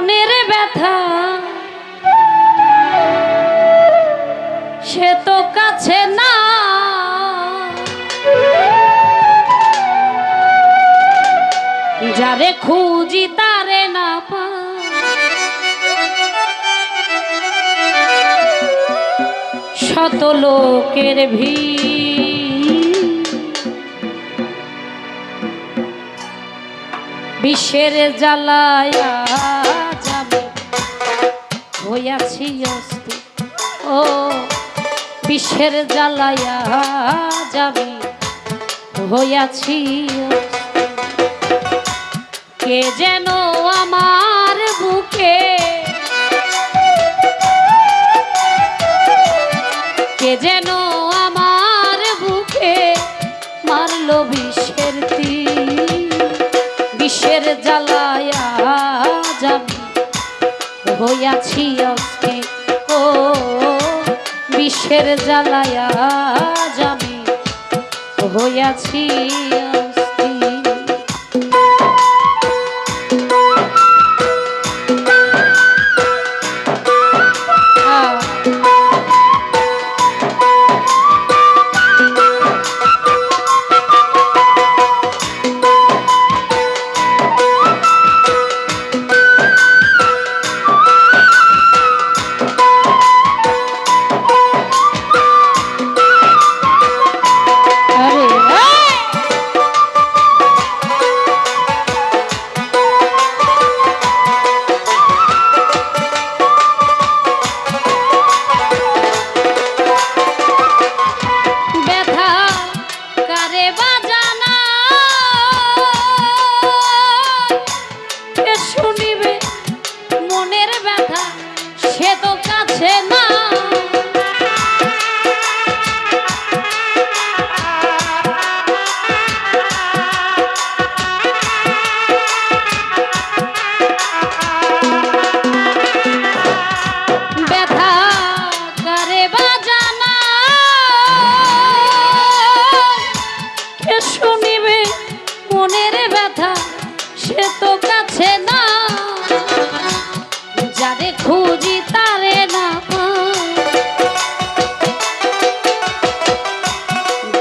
মনের ব্যথা। সে তো কাছে না। যারে খুঁজি তারে না পা। শত লোকের ভিড়। বিশ্বের জ্বালায়া হইয়াছি অস্তি ও বিশ্বের জ্বালাইয়া যাবি। হইয়াছি কে যেন আমার বুকে কে যেন হইয়াছি অস্থি ও বিশ্বের জ্বালায়া যাবি হইয়াছি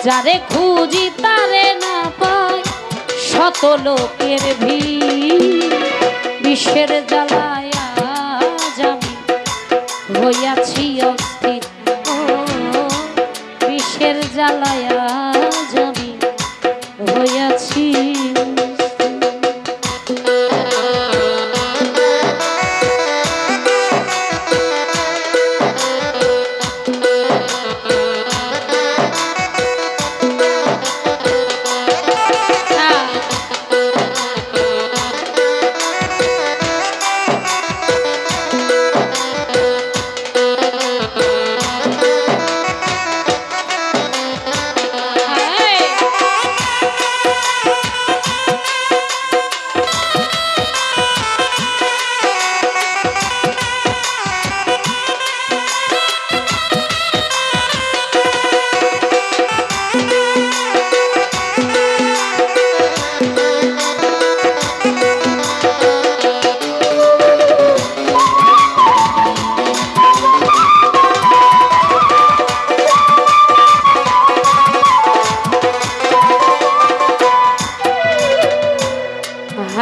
যারে খুঁজি তারে না পাই শত লোকের ভিড়। বিশ্বের জ্বালায়া জমি হইয়াছি অস্থির। বিশ্বের জ্বালায়া জমি হইয়াছি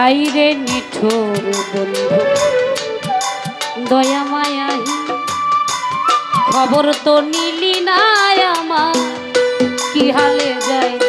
হাইরে নিঠোর বন্ধু। দয়া মায়া খবর তো নিলি না আমার। কি হালে যাই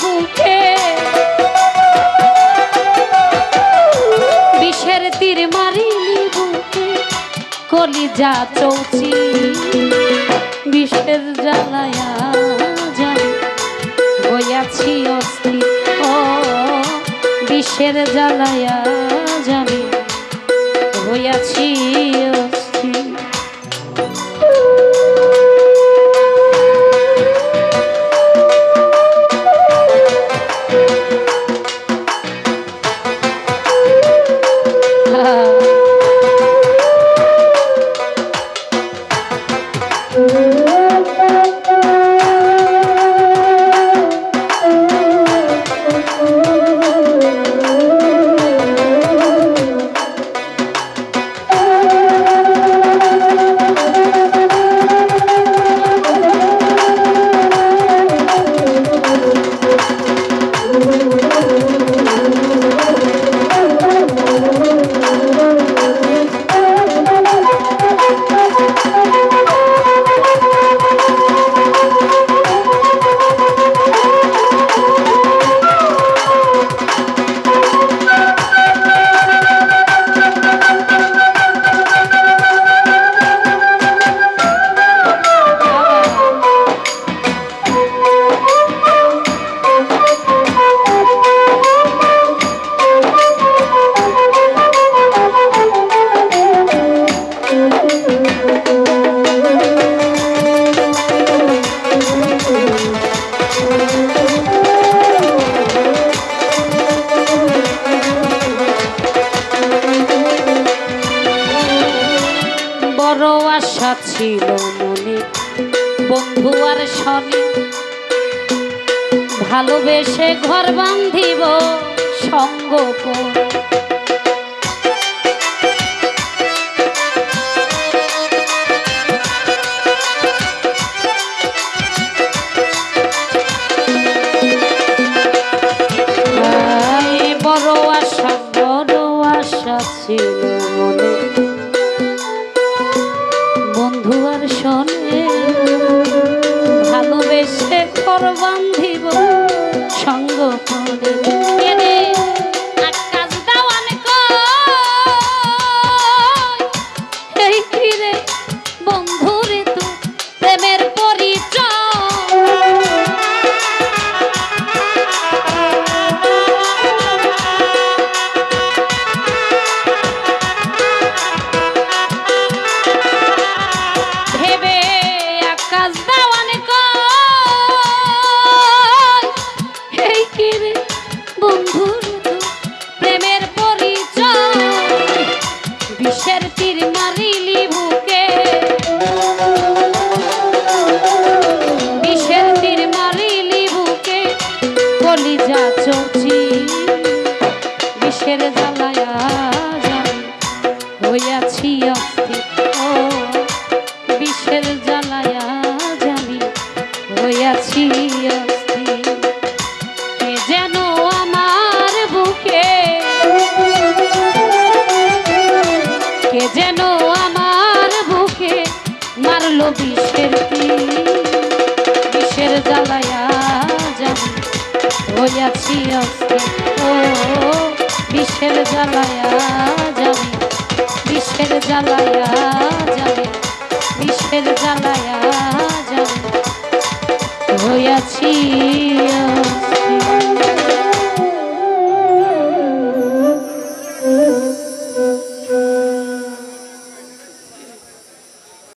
বুকে। বিষের তীর মারিলি বুকে, কলিজা চৌচি। বিষের জ্বালায়া জানি বয়াছি অস্থি ও। বিষের জ্বালায়া জানি বয়াছি আশা ছিল মনে। বন্ধু আর শনি ভালোবেসে ঘর বান্ধিব সঙ্গ বিষের বিষের জ্বালায়া জানি হইয়াছি অস্থির ও বিষের জ্বালায়া জানি বিষের জ্বালায়া জানি বিষের জ্বালায়া জানি হইয়াছি